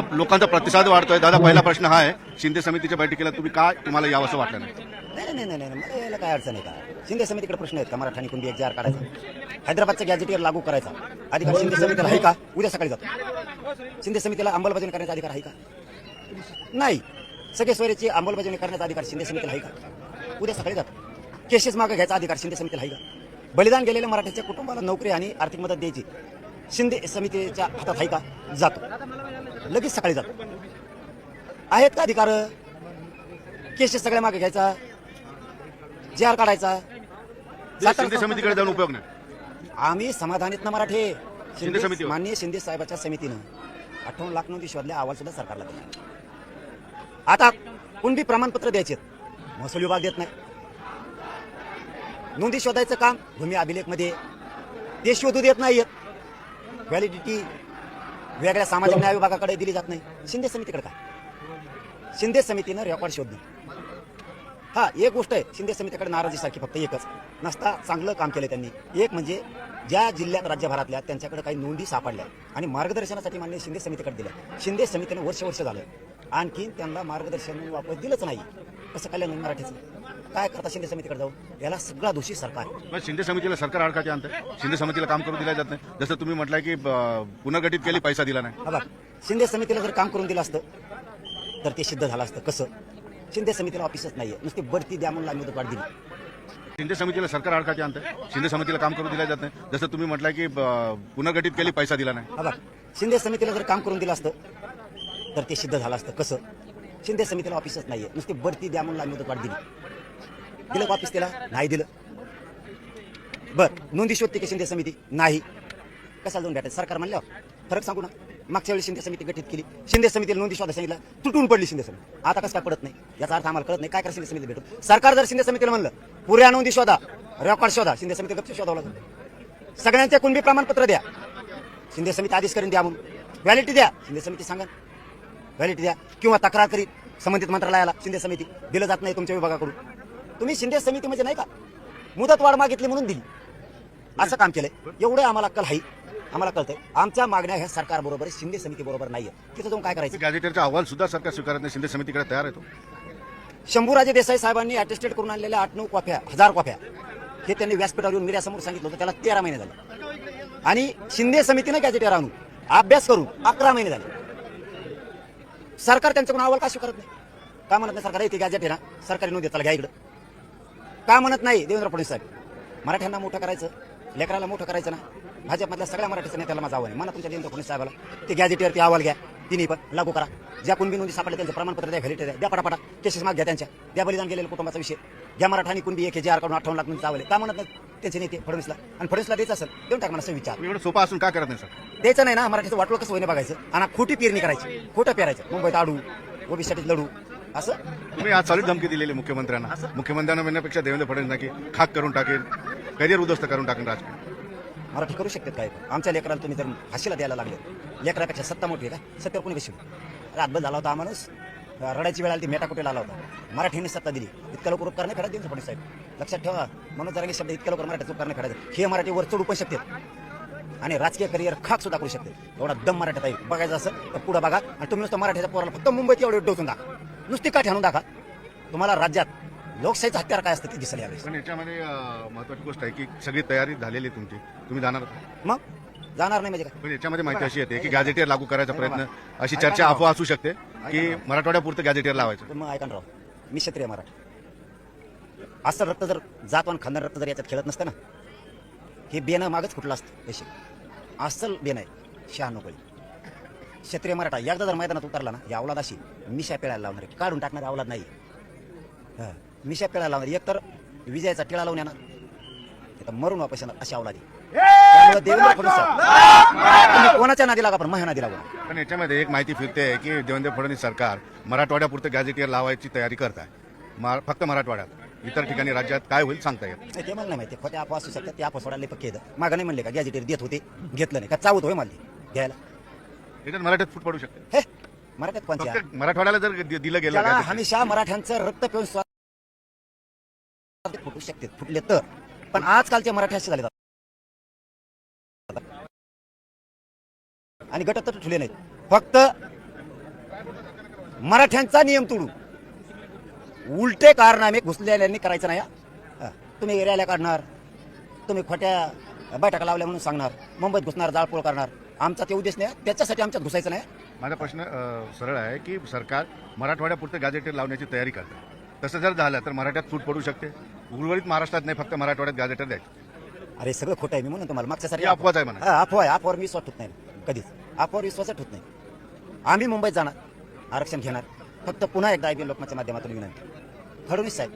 लोकांचा प्रतिसाद वाढतोय. दादा पहिला प्रश्न हा आहे. शिंदे समितीच्या बैठकीला तुम्ही का तुम्हाला यावंसं वाटलं नाही? नाही नाही नाही नाही नाही, मला यायला काय अडचण आहे का? शिंदे समितीकडे प्रश्न आहेत का? मराठा कुणबी एक जार काढायचा. हैदराबादच्या गॅजेटियर लागू करायचा. अधिकार शिंदे समितीला आहे का? उद्या सकाळी जातो. शिंदे समितीला अंमलबजावणी करण्याचा अधिकार आहे का? नाही. सगळे सोयरीची अंमलबजावणी करण्याचा अधिकार शिंदे समितीला आहे का? उद्या सकाळी जातो. केसेस मागे घ्यायचा अधिकार शिंदे समितीला आहे का? बलिदान गेलेल्या मराठ्याच्या कुटुंबाला नोकरी आणि आर्थिक मदत द्यायची शिंदे समितीच्या हातात आहे का? जातो. लगेच सकाळी जातो. आहेत का अधिकार? केसेस सगळ्या मागे घ्यायचा. जे आर काढायचा शिंदे समितीकडे जाऊन उपयोग नाही. आम्ही समाधानीत ना मराठे? शिंदे समितीवर. माननीय शिंदे साहेबाच्या समितीनं अठ्ठावन्न लाख नोंदी शोधल्या अहवाल सुद्धा सरकारला दिला आता कुणबी प्रमाणपत्र द्यायचे महसूल विभाग देत नाही. नोंदी शोधायचं काम भूमी अभिलेखमध्ये. ते शोधू देत नाहीयेत. व्हॅलिडिटी वेगळ्या सामाजिक न्याय विभागाकडे दिली जात नाही. शिंदे समितीकडे काय शिंदे समितीनं रेकॉर्ड शोधली. हा एक गोष्ट आहे. शिंदे समितीकडे नाराजीसारखी फक्त एकच. नसता चांगलं काम केलं त्यांनी. एक म्हणजे ज्या जिल्ह्यात राज्यभरातल्या त्यांच्याकडे काही नोंदी सापडल्या आणि मार्गदर्शनासाठी मान्य शिंदे समितीकडे दिल्या. शिंदे समितीनं वर्ष वर्ष झालं. आणखीन त्यांना मार्गदर्शन वापस दिलंच नाही. कसं कल्याण मराठीचं? काय करता शिंदे समितीकडे जाऊ याला सगळा दोषी सरकार आहे. मग शिंदे समितीला सरकार अडकाचे आणतं शिंदे समितीला काम करू दिलं जात नाही. जसं तुम्ही म्हटलं की ब- पुनर्गठित केली पैसा दिला नाही. हा बघ शिंदे समितीला जर काम करून दिलं असतं तर ते सिद्ध झालं असतं. कसं? शिंदे समितीला ऑफिसच नाहीये. नुसती बढती द्या म्हणून आम्ही मुदतवाढ दिली. शिंदे समितीला सरकार अडकाचे आणतं शिंदे समितीला काम करू दिलं जात नाही. जसं तुम्ही म्हटलं की ब- पुनर्गठित केली पैसा दिला नाही. हा बघ शिंदे समितीला जर काम करून दिलं असतं तर ते सिद्ध झालं असतं. कसं? शिंदे समितीला ऑफिसच नाहीये. नुसती बढती द्या म्हणून आम्ही मुदतवाढ दिली. दिलं वापस त्याला? नाही दिलं. बर नोंदी शोधते की शिंदे समिती? नाही. कशाला जाऊन भेटायचं? सरकार म्हणल्यावर? फरक सांगू ना. मागच्या वेळी शिंदे समिती गठीत केली. शिंदे समितीला नोंदी शोधा सांगितलं. तुटून पडली शिंदे समिती. आता कसं काय पडत नाही? याचा अर्थ आम्हाला कळत नाही. काय करा शिंदे समिती भेटून? सरकार जर शिंदे समितीला म्हणलं पुऱ्या नोंदी शोधा रेकॉर्ड शोधा. शिंदे समिती गप्प शोधावं लागेल. सगळ्यांचे कुणबी प्रमाणपत्र द्या. शिंदे समिती आदेश करून द्या म्हणून. व्हॅलिटी द्या. शिंदे समिती सांगा. व्हॅलिटी द्या. किंवा तक्रार करीत संबंधित मंत्रालयाला शिंदे समिती दिलं जात नाही तुमच्या विभागाकडून. तुम्ही शिंदे समिती म्हणजे नाही का मुदत वाढ मागितली म्हणून दिली. असं काम केलंय. एवढं आम्हाला अक्कल आहे. आम्हाला कळतंय. आमच्या मागण्या ह्या सरकार बरोबर शिंदे समिती बरोबर नाहीये. तिथं जाऊन काय करायचं? गॅजेटरचा अहवाल सुद्धा सरकार स्वीकारत नाही. शिंदे समितीकडे तयार आहे तो. शंभूराजे देसाई साहेबांनी अटेस्टेड करून आणलेल्या आठ नऊ कॉफ्या हजार कॉफ्या हे त्यांनी व्यासपीठावर येऊन मीडियासमोर सांगितलं होतं. त्याला तेरा महिने झाले. आणि शिंदे समितीनं गॅजेटेर आणून अभ्यास करून अकरा महिने झाले. सरकार त्यांच्याकडून अहवाल का स्वीकारत नाही? का म्हणत नाही? सरकार येते गॅजेट आहे ना? सरकारी नोंद त्याला घ्या इकडं. का म्हणत नाही देवेंद्र फडणवीस साहेब? मराठ्यांना मोठं करायचं लेकराला मोठं करायचं ना? भाजपमधल्या सगळ्या मराठीच्या नेत्याला माझं आव्हान आहे. मला तुमच्या देवेंद्र फडणवीस साहेबाला. ते गॅजेटियर ते अहवाल घ्या. तिन्ही पण लागू करा. ज्या कुणबी नोंदी सापडल्या त्यांचं प्रमाणपत्र द्या व्हॅलिटी द्या द्या पटापटा. केसेस माग घ्या त्यांच्या. द्या बलिदान गेलेल्या कुटुंबाचा विषय. घ्या मराठा आणि कुणबी एक हे जे आर काढून अठ्ठावन्न लाख नोंदी चावले का म्हणत नाही त्यांचे नेते फडणवीसला? आणि फडणवीसला द्यायचं असेल देऊन टाक मला असं विचार एवढं सोपं असून का करत नाही सर? द्यायचं नाही ना. मराठीचं वाटलं कसं होईने बघायचं? आणि खोटी पेरणी करायची. खोटं पेरायचं. मुंबईत आडू ओबीसाठी लढू. असं? तुम्ही आज चालू धमकी दिलेली मुख्यमंत्र्यांना. मुख्यमंत्र्यांना म्हणण्यापेक्षा देवेंद्र फडणवीस की खाक करून टाकेल करिअर उद्ध्वस्त करून टाकेल राजकीय. मराठी करू शकतात काय? आमच्या लेकराला तुम्ही जर फाशीला द्यायला लागले लेकरापेक्षा सत्ता मोठी आहे का? सत्तेवर कोणी कशी रातभर झाला होता हा माणूस. रडायची वेळ आली ती मेटाकुटीला आला होता. मराठीने सत्ता दिली. इतक्या लवकर उपकार नाही फेडायचं देवेंद्र फडणवीस साहेब. लक्षात ठेवा म्हणून जरा शब्द इतक्या लवकर मराठीचा उपकार नाही फेडायचं हे मराठी वर चढू पण शकतात आणि राजकीय करिअर खाक सुद्धा करू शकते. एवढा दम मराठीत आहे. बघायचं असं तर पुढे बघा. आणि तुम्ही नुसतं मराठीच्या पोराला फक्त मुंबईत एवढे डोसून दाखवा. नुसती का ठेवून दाखवा. तुम्हाला राज्यात लोकशाहीचं हत्यार काय असतं ते दिसेल यावेळेस. पण याच्यामध्ये अं, महत्वाची गोष्ट आहे की सगळी तयारी झालेली आहे तुमची. तुम्ही जाणार मग? जाणार नाही म्हणजे काय? पण याच्यामध्ये माहिती अशी येते की गॅजेटियर लागू करायचा प्रयत्न अशी चर्चा अफवा असू शकते की मराठवाड्यापुरतं गॅजेटियर लावायचं. पण मग ऐका ना राव. मी क्षत्रिय मराठी. असं रक्त जर जातो आणि खानदार रक्त जर याच्यात खेळत नसतं ना हे बेनं मागच फुटलं असतं पैसे. अस्सल बेन आहे. शहाण्णव पळी क्षत्रिय मराठा एकदा जर मैदानात उतरला ना या अवलाद अशी मिशा पेळायला लावणार आहे. काढून टाकणारी अवलाद नाही. हा, मिशा पेळायला लावणार. एकतर विजयाचा टिळा लावून येणार. तर मरून वापस येणार अशी अवलादी त्यामुळे देवेंद्र फडणवीस साहेब, तुम्ही कोणाच्या नादी लागा पण माझ्या नादी लागू पण याच्यामध्ये एक माहिती फिरते की देवेंद्र फडणवीस सरकार मराठवाड्यापुरतं गॅजेटियर लावायची तयारी करत आहे मा- फक्त मराठवाड्यात. इतर ठिकाणी राज्यात काय होईल सांगता येत नाही. नाही ते मला नाही माहिती. खोट्या अफवा असू शकतात ते अफवा सोडायला पक्के येतं मागं नाही म्हणले का? गॅजेटेर देत होते घेतलं नाही. का चावत होय मला ते घ्यायला. याच्यात मराठीत फूट पडू शकते. हे मराठ्यात कोणत्या फक्त मराठवाड्याला जर दि- दिलं गेलं त्याला हमेशा मराठ्यांचं रक्त पिऊन फुटू शकते. फुटले तर. पण आजकालचे मराठी असे झाले आणि गट तर ठुले नाहीत. फक्त मराठ्यांचा नियम तोडू. उलटे कारनामे घुसलेल्यांनी करायचं नाही हा. तुम्ही रॅल्या काढणार. तुम्ही खोट्या बैठका लावल्या म्हणून सांगणार मुंबईत घुसणार जाळपोळ करणार. आमचा ते उद्देश नाही त्याच्यासाठी आमच्यात घुसायचं नाही. माझा प्रश्न अ, सरळ आहे की सरकार मराठवाड्यापुरतं गॅजेटेड लावण्याची तयारी करते. तसं जर झालं तर मराठ्यात सूट पडू शकते. उर्वरित महाराष्ट्रात नाही फक्त मराठवाड्यात गॅजेटर द्यायचे. अरे सगळं खोटं आहे मी म्हणून तुम्हाला मागच्या सारी ही अफवाच आहे म्हणा. हा, अफवा आहे अफवावर मी विश्वास ठेवत नाही. कधीच. अफवावर विश्वासच ठेवत नाही. आम्ही मुंबईत जाणार आरक्षण घेणार. फक्त पुन्हा एकदा आय लोकमाच्या माध्यमातून विनंती. फडणवीस साहेब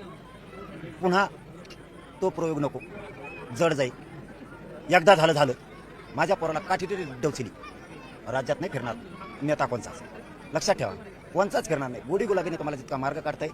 पुन्हा तो प्रयोग नको. जड जाईल. एकदा झालं झालं. माझ्या पोराला काठी तरी डवचिली राज्यात नाही फिरणार. नेता कोणचाच. लक्षात ठेवा. कोणचाच फिरणार नाही. गोडी गुलाबीने तुम्हाला जितका मार्ग काढताय